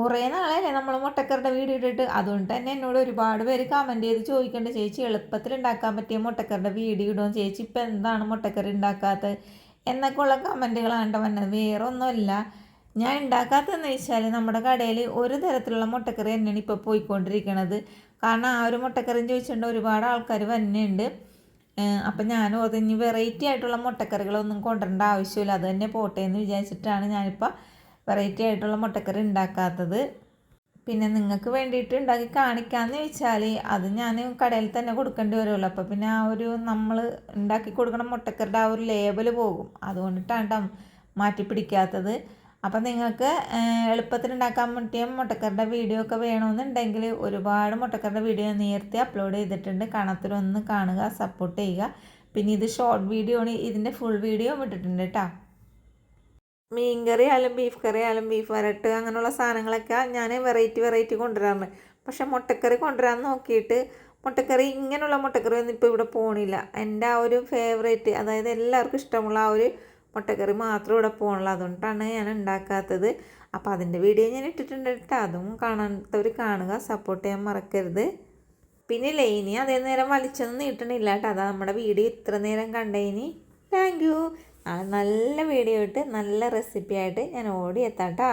കുറേ നാളല്ലേ നമ്മൾ മുട്ടക്കറിയുടെ വീട് ഇട്ടിട്ട്? അതുകൊണ്ട് തന്നെ എന്നോട് ഒരുപാട് പേര് കമന്റ് ചെയ്ത് ചോദിക്കേണ്ട. ചേച്ചി എളുപ്പത്തിൽ ഉണ്ടാക്കാൻ പറ്റിയ മുട്ടക്കറിയുടെ വീട് ഇടും ചേച്ചി ഇപ്പം എന്താണ് മുട്ടക്കറി ഉണ്ടാക്കാത്തത് എന്നൊക്കെ ഉള്ള കമന്റുകളാണ് വന്നത്. വേറെ ഒന്നുമല്ല ഞാൻ ഉണ്ടാക്കാത്തതെന്ന് വെച്ചാൽ നമ്മുടെ കടയിൽ ഒരു തരത്തിലുള്ള മുട്ടക്കറി തന്നെയാണ് ഇപ്പോൾ പോയിക്കൊണ്ടിരിക്കണത്. കാരണം ആ ഒരു മുട്ടക്കറിയും ചോദിച്ചുകൊണ്ട് ഒരുപാട് ആൾക്കാർ വന്നെയുണ്ട് അപ്പം ഞാൻ അതിന് വെറൈറ്റി ആയിട്ടുള്ള മുട്ടക്കറികളൊന്നും കൊണ്ടുവരേണ്ട ആവശ്യമില്ല. അത് തന്നെ പോട്ടെ എന്ന് വിചാരിച്ചിട്ടാണ് ഞാനിപ്പോൾ വെറൈറ്റി ആയിട്ടുള്ള മുട്ടക്കറി ഉണ്ടാക്കാത്തത്. പിന്നെ നിങ്ങൾക്ക് വേണ്ടിയിട്ട് ഉണ്ടാക്കി കാണിക്കാമെന്ന് ചോദിച്ചാൽ അത് ഞാൻ കടയിൽ തന്നെ കൊടുക്കേണ്ടി വരുമല്ലോ. അപ്പോൾ പിന്നെ ആ ഒരു നമ്മൾ ഉണ്ടാക്കി കൊടുക്കണ മുട്ടക്കറിയുടെ ആ ഒരു ലേബൽ പോകും. അതുകൊണ്ടിട്ടാണ് ട്ടോ മാറ്റി പിടിക്കാത്തത്. അപ്പം നിങ്ങൾക്ക് എളുപ്പത്തിൽ ഉണ്ടാക്കാൻ പറ്റിയ മുട്ടക്കറിയുടെ വീഡിയോ ഒക്കെ വേണമെന്നുണ്ടെങ്കിൽ ഒരുപാട് മുട്ടക്കറിയുടെ വീഡിയോ നേരത്തെ അപ്ലോഡ് ചെയ്തിട്ടുണ്ട്. കാണാത്തൊരൊന്ന് കാണുക സപ്പോർട്ട് ചെയ്യുക. പിന്നെ ഇത് ഷോർട്ട് വീഡിയോ ആണ്. ഇതിന്റെ ഫുൾ വീഡിയോ ഇട്ടിട്ടുണ്ട് കേട്ടോ മീൻ കറി ആയാലും ബീഫ് കറി ആയാലും ബീഫ് വരട്ട് അങ്ങനെയുള്ള സാധനങ്ങളൊക്കെ ഞാൻ വെറൈറ്റി വെറൈറ്റി കൊണ്ടുവരാറുണ്ട്. പക്ഷെ മുട്ടക്കറി കൊണ്ടുവരാൻ നോക്കിയിട്ട് മുട്ടക്കറി ഇങ്ങനെയുള്ള മുട്ടക്കറി ഒന്നും ഇപ്പോൾ ഇവിടെ പോകണില്ല എന്റെ ആ ഒരു ഫേവറേറ്റ് അതായത് എല്ലാവർക്കും ഇഷ്ടമുള്ള ആ ഒരു മുട്ടക്കറി മാത്രം ഇവിടെ പോകണുള്ളൂ അതുകൊണ്ടാണ് ഞാൻ ഉണ്ടാക്കാത്തത്. അപ്പോൾ അതിന്റെ വീഡിയോ ഞാൻ ഇട്ടിട്ടുണ്ട് കേട്ടോ. അതും കാണാത്തവർ കാണുക. സപ്പോർട്ട് ചെയ്യാൻ മറക്കരുത്. പിന്നെ ലൈനി അതേ നേരം വലിച്ചൊന്നും നീട്ടണില്ല കേട്ടോ. അതാ നമ്മുടെ വീഡിയോ ഇത്ര നേരം കണ്ടതിന് താങ്ക് യു. നാളെ നല്ല വീഡിയോ ഇട്ട് നല്ല റെസിപ്പി ആയിട്ട് ഞാൻ എത്താം കേട്ടോ